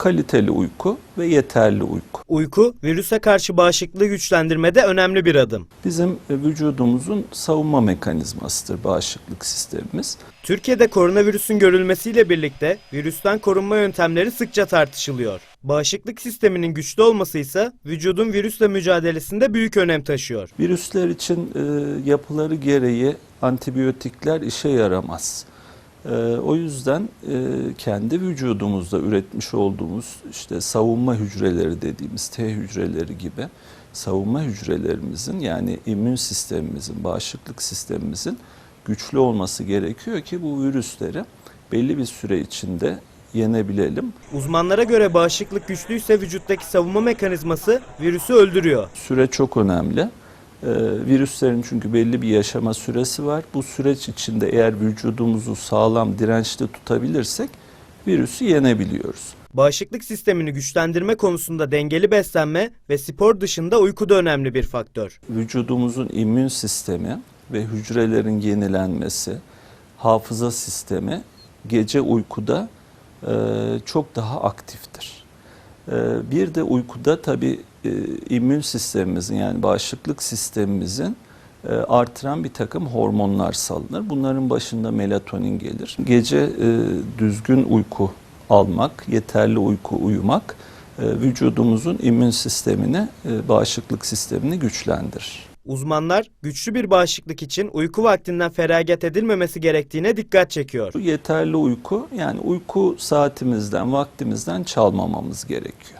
kaliteli uyku ve yeterli uyku. Uyku, virüse karşı bağışıklığı güçlendirmede önemli bir adım. Bizim e, vücudumuzun savunma mekanizmasıdır bağışıklık sistemimiz. Türkiye'de koronavirüsün görülmesiyle birlikte virüsten korunma yöntemleri sıkça tartışılıyor. Bağışıklık sisteminin güçlü olması ise vücudun virüsle mücadelesinde büyük önem taşıyor. Virüsler için e, yapıları gereği antibiyotikler işe yaramaz. E, o yüzden e, kendi vücudumuzda üretmiş olduğumuz işte savunma hücreleri dediğimiz T hücreleri gibi savunma hücrelerimizin yani immün sistemimizin, bağışıklık sistemimizin güçlü olması gerekiyor ki bu virüsleri belli bir süre içinde yenebilelim. Uzmanlara göre bağışıklık güçlüyse vücuttaki savunma mekanizması virüsü öldürüyor. Süre çok önemli. Ee, virüslerin çünkü belli bir yaşama süresi var. Bu süreç içinde eğer vücudumuzu sağlam, dirençli tutabilirsek virüsü yenebiliyoruz. Bağışıklık sistemini güçlendirme konusunda dengeli beslenme ve spor dışında uyku da önemli bir faktör. Vücudumuzun immün sistemi ve hücrelerin yenilenmesi, hafıza sistemi gece uykuda e, çok daha aktiftir. E, bir de uykuda tabii e, immün sistemimizin yani bağışıklık sistemimizin e, artıran bir takım hormonlar salınır. Bunların başında melatonin gelir. Gece e, düzgün uyku almak, yeterli uyku uyumak e, vücudumuzun immün sistemini, e, bağışıklık sistemini güçlendirir. Uzmanlar güçlü bir bağışıklık için uyku vaktinden feragat edilmemesi gerektiğine dikkat çekiyor. Yeterli uyku yani uyku saatimizden, vaktimizden çalmamamız gerekiyor.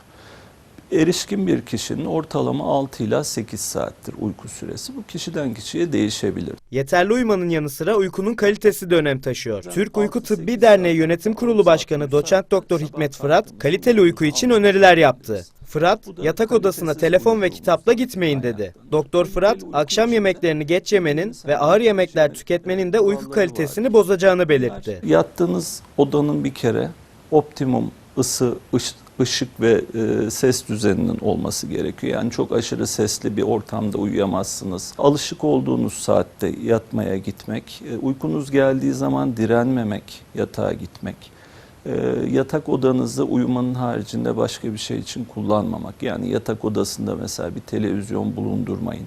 Erişkin bir kişinin ortalama 6 ila 8 saattir uyku süresi. Bu kişiden kişiye değişebilir. Yeterli uyumanın yanı sıra uykunun kalitesi de önem taşıyor. Türk Uyku Tıbbi Derneği Yönetim Kurulu Başkanı Doçent Doktor Hikmet Fırat, kaliteli uyku için öneriler yaptı. Fırat, yatak odasına telefon ve kitapla gitmeyin dedi. Doktor Fırat, akşam yemeklerini geç yemenin ve ağır yemekler tüketmenin de uyku kalitesini bozacağını belirtti. Yattığınız odanın bir kere optimum ısı, ışık ve e, ses düzeninin olması gerekiyor. Yani çok aşırı sesli bir ortamda uyuyamazsınız. Alışık olduğunuz saatte yatmaya gitmek, e, uykunuz geldiği zaman direnmemek, yatağa gitmek. E, yatak odanızda uyumanın haricinde başka bir şey için kullanmamak. Yani yatak odasında mesela bir televizyon bulundurmayın.